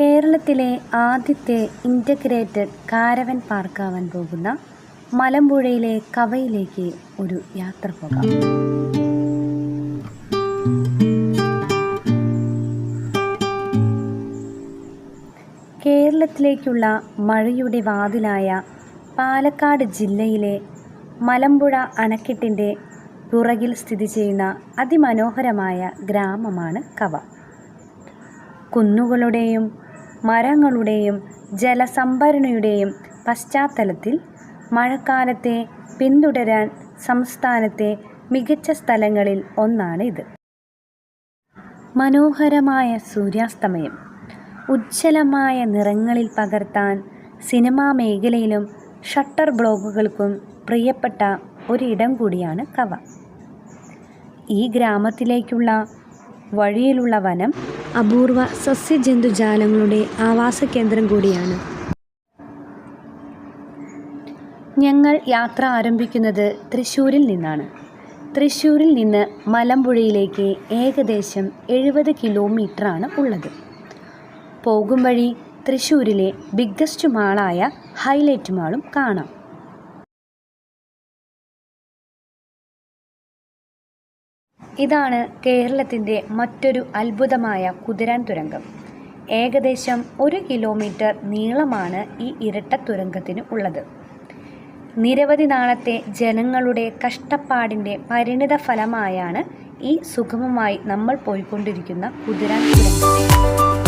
കേരളത്തിലെ ആദ്യത്തെ integrated caravan പാർക്കാവാൻ പോകുന്ന മലമ്പുഴയിലെ കവയിലേക്ക് ഒരു യാത്ര പോകാം. കേരളത്തിലേക്കുള്ള മഴയുടെ വാതിലായ പാലക്കാട് ജില്ലയിലെ മലമ്പുഴ അണക്കെട്ടിന്റെ പുറകിൽ സ്ഥിതി ചെയ്യുന്ന അതിമനോഹരമായ ഗ്രാമമാണ് കവ. കുന്നുകളുടെയും മരങ്ങളുടെയും ജലസംഭരണിയുടെയും പശ്ചാത്തലത്തിൽ മഴക്കാലത്തെ പിന്തുടരാൻ സംസ്ഥാനത്തെ മികച്ച സ്ഥലങ്ങളിൽ ഒന്നാണ് ഇത് മനോഹരമായ സൂര്യാസ്തമയം ഉജ്ജ്വലമായ നിറങ്ങളിൽ പകർത്താൻ സിനിമാ മേഖലയിലും ഷട്ടർ ബ്ലോഗുകൾക്കും പ്രിയപ്പെട്ട ഒരിടം കൂടിയാണ് കവ. ഈ ഗ്രാമത്തിലേക്കുള്ള വഴിയിലുള്ള വനം അപൂർവ സസ്യജന്തുജാലങ്ങളുടെ ആവാസ കേന്ദ്രം കൂടിയാണ്. ഞങ്ങൾ യാത്ര ആരംഭിക്കുന്നത് തൃശ്ശൂരിൽ നിന്നാണ്. തൃശ്ശൂരിൽ നിന്ന് മലമ്പുഴയിലേക്ക് ഏകദേശം എഴുപത് കിലോമീറ്ററാണ് ഉള്ളത്. പോകും വഴി തൃശ്ശൂരിലെ ബിഗ്ഗസ്റ്റ് മാളായ ഹൈലൈറ്റ് മാളും കാണാം. ഇതാണ് കേരളത്തിന്റെ മറ്റൊരു അത്ഭുതമായ കുതിരാൻ തുരങ്കം. ഏകദേശം ഒരു കിലോമീറ്റർ നീളമാണ് ഈ ഇരട്ട തുരങ്കത്തിന് ഉള്ളത്. നിരവധി നാളത്തെ ജനങ്ങളുടെ കഷ്ടപ്പാടിന്റെ പരിണിത ഫലമായാണ് ഈ സുഗമമായി നമ്മൾ പോയിക്കൊണ്ടിരിക്കുന്ന കുതിരാൻ തുരങ്കം.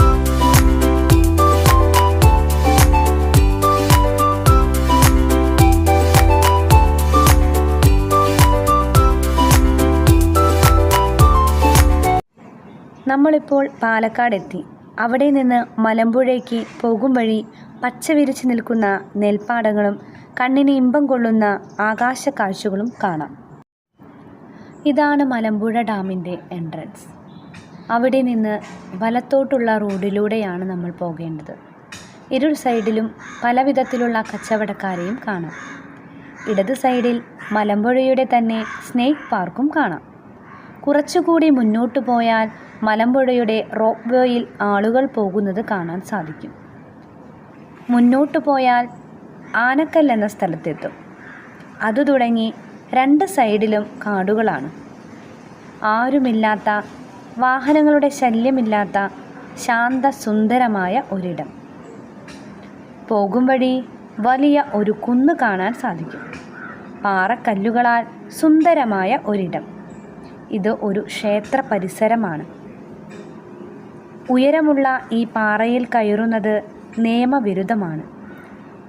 നമ്മളിപ്പോൾ പാലക്കാടെത്തി. അവിടെ നിന്ന് മലമ്പുഴയ്ക്ക് പോകും വഴി പച്ച വിരിച്ചു നിൽക്കുന്ന നെൽപ്പാടങ്ങളും കണ്ണിന് ഇമ്പം കൊള്ളുന്ന ആകാശ കാഴ്ചകളും കാണാം. ഇതാണ് മലമ്പുഴ ഡാമിന്റെ എൻട്രൻസ്. അവിടെ നിന്ന് വലത്തോട്ടുള്ള റോഡിലൂടെയാണ് നമ്മൾ പോകേണ്ടത്. ഇരുൾ സൈഡിലും പല വിധത്തിലുള്ള കച്ചവടക്കാരെയും കാണാം. ഇടത് സൈഡിൽ മലമ്പുഴയുടെ തന്നെ സ്നേക്ക് പാർക്കും കാണാം. കുറച്ചുകൂടി മുന്നോട്ട് പോയാൽ മലമ്പുഴയുടെ റോപ്പ് വേയിൽ ആളുകൾ പോകുന്നത് കാണാൻ സാധിക്കും. മുന്നോട്ട് പോയാൽ ആനക്കൽ എന്ന സ്ഥലത്തെത്തും. അതു തുടങ്ങി രണ്ട് സൈഡിലും കാടുകളാണ്. ആരുമില്ലാത്ത വാഹനങ്ങളുടെ ശല്യമില്ലാത്ത ശാന്ത സുന്ദരമായ ഒരിടം. പോകും വഴി വലിയ ഒരു കുന്ന് കാണാൻ സാധിക്കും. പാറക്കല്ലുകളാൽ സുന്ദരമായ ഒരിടം. ഇത് ഒരു ക്ഷേത്ര പരിസരമാണ്. ഉയരമുള്ള ഈ പാറയിൽ കയറുന്നത് നിയമവിരുദ്ധമാണ്.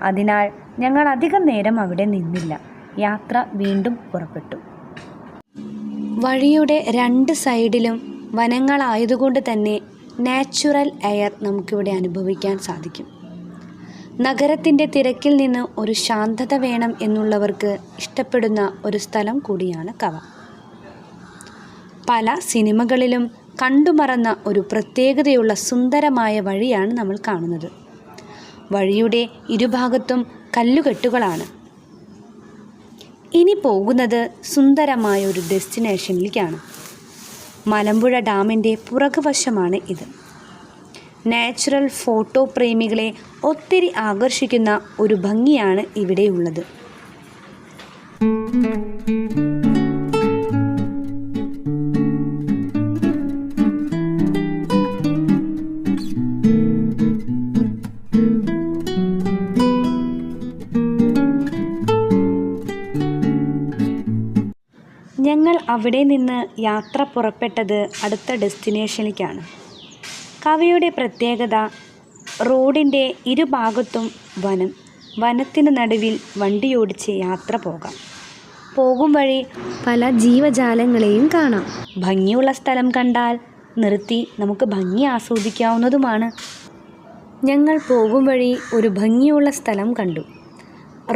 അതിനാൽ ഞങ്ങൾ അധികം നേരം അവിടെ നിന്നില്ല. യാത്ര വീണ്ടും പുറപ്പെട്ടു. വഴിയുടെ രണ്ട് സൈഡിലും വനങ്ങളായതുകൊണ്ട് തന്നെ നാച്ചുറൽ എയർ നമുക്കിവിടെ അനുഭവിക്കാൻ സാധിക്കും. നഗരത്തിന്റെ തിരക്കിൽ നിന്ന് ഒരു ശാന്തത വേണം എന്നുള്ളവർക്ക് ഇഷ്ടപ്പെടുന്ന ഒരു സ്ഥലം കൂടിയാണ് കവ. പല സിനിമകളിലും കണ്ടുമറന്ന ഒരു പ്രത്യേകതയുള്ള സുന്ദരമായ വഴിയാണ് നമ്മൾ കാണുന്നത്. വഴിയുടെ ഇരുഭാഗത്തും കല്ലുകെട്ടുകളാണ്. ഇനി പോകുന്നത് സുന്ദരമായ ഒരു ഡെസ്റ്റിനേഷനിലേക്കാണ്. മലമ്പുഴ ഡാമിന്റെ പുറകുവശമാണ് ഇത്. നാച്ചുറൽ ഫോട്ടോ പ്രേമികളെ ഒത്തിരി ആകർഷിക്കുന്ന ഒരു ഭംഗിയാണ് ഇവിടെയുള്ളത്. ഞങ്ങൾ അവിടെ നിന്ന് യാത്ര പുറപ്പെട്ടത് അടുത്ത ഡെസ്റ്റിനേഷനിലേക്കാണ്. കവിയുടെ പ്രത്യേകത റോഡിന്റെ ഇരുഭാഗത്തും വനം. വനത്തിന് നടുവിൽ വണ്ടിയോടിച്ച് യാത്ര പോകാം. പോകും വഴി പല ജീവജാലങ്ങളെയും കാണാം. ഭംഗിയുള്ള സ്ഥലം കണ്ടാൽ നിർത്തി നമുക്ക് ഭംഗി ആസ്വദിക്കാവുന്നതുമാണ്. ഞങ്ങൾ പോകും വഴി ഒരു ഭംഗിയുള്ള സ്ഥലം കണ്ടു.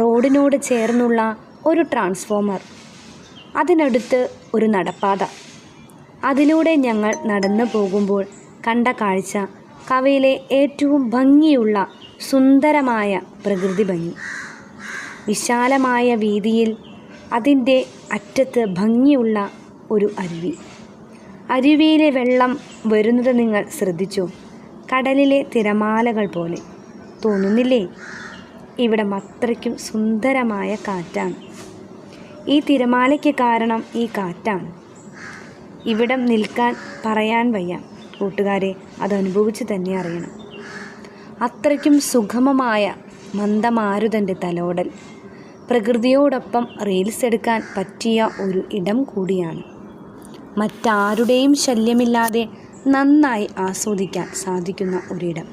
റോഡിനോട് ചേർന്നുള്ള ഒരു ട്രാൻസ്ഫോമർ. അതിനടുത്ത് ഒരു നടപ്പാത. അതിലൂടെ ഞങ്ങൾ നടന്നു പോകുമ്പോൾ കണ്ട കാഴ്ച കവയിലെ ഏറ്റവും ഭംഗിയുള്ള സുന്ദരമായ പ്രകൃതി ഭംഗി. വിശാലമായ വീതിയിൽ അതിന്റെ അറ്റത്ത് ഭംഗിയുള്ള ഒരു അരുവി. അരുവിയിലെ വെള്ളം വരുന്നത് നിങ്ങൾ ശ്രദ്ധിച്ചു? കടലിലെ തിരമാലകൾ പോലെ. തോന്നുന്നില്ലേ? ഇവിടം അത്രയ്ക്കും സുന്ദരമായ കാറ്റാണ്. ഈ തിരമാലയ്ക്ക് കാരണം ഈ കാറ്റാണ്. ഇവിടം നിൽക്കാൻ പറയാൻ വയ്യ. കൂട്ടുകാരെ അത് അനുഭവിച്ച് തന്നെ അറിയണം. അത്രയ്ക്കും സുഗമമായ മന്ദമാരുതന്റെ തലോടൽ. പ്രകൃതിയോടൊപ്പം റീൽസ് എടുക്കാൻ പറ്റിയ ഒരു ഇടം കൂടിയാണ്. മറ്റാരുടെയും ശല്യമില്ലാതെ നന്നായി ആസ്വദിക്കാൻ സാധിക്കുന്ന ഒരിടം.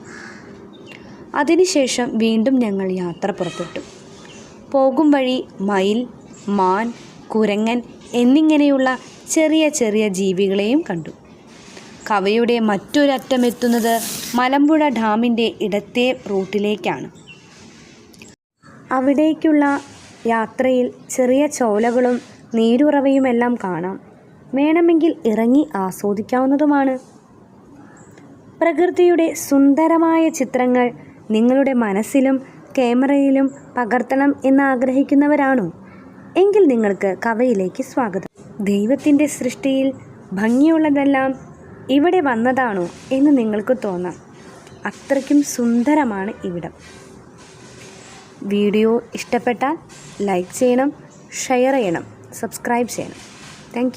അതിനുശേഷം വീണ്ടും ഞങ്ങൾ യാത്ര പുറപ്പെട്ടു. പോകും വഴി മയിൽ മാൻ കുരങ്ങൻ എന്നിങ്ങനെയുള്ള ചെറിയ ചെറിയ ജീവികളെയും കണ്ടു. കവയുടെ മറ്റൊരറ്റമെത്തുന്നത് മലമ്പുഴ ഡാമിന്റെ ഇടത്തെ റൂട്ടിലേക്കാണ്. അവിടേക്കുള്ള യാത്രയിൽ ചെറിയ ചോലകളും നീരുറവയുമെല്ലാം കാണാം. വേണമെങ്കിൽ ഇറങ്ങി ആസ്വദിക്കാവുന്നതുമാണ്. പ്രകൃതിയുടെ സുന്ദരമായ ചിത്രങ്ങൾ നിങ്ങളുടെ മനസ്സിലും ക്യാമറയിലും പകർത്തണം എന്ന് ആഗ്രഹിക്കുന്നവരാണോ എങ്കിൽ നിങ്ങൾക്ക് കവയിലേക്ക് സ്വാഗതം. ദൈവത്തിന്റെ സൃഷ്ടിയിൽ ഭംഗിയുള്ളതെല്ലാം ഇവിടെ വന്നതാണോ എന്ന് നിങ്ങൾക്ക് തോന്നാം. അത്രയ്ക്കും സുന്ദരമാണ് ഇവിടം. വീഡിയോ ഇഷ്ടപ്പെട്ടാൽ ലൈക്ക് ചെയ്യണം ഷെയർ ചെയ്യണം സബ്സ്ക്രൈബ് ചെയ്യണം. താങ്ക്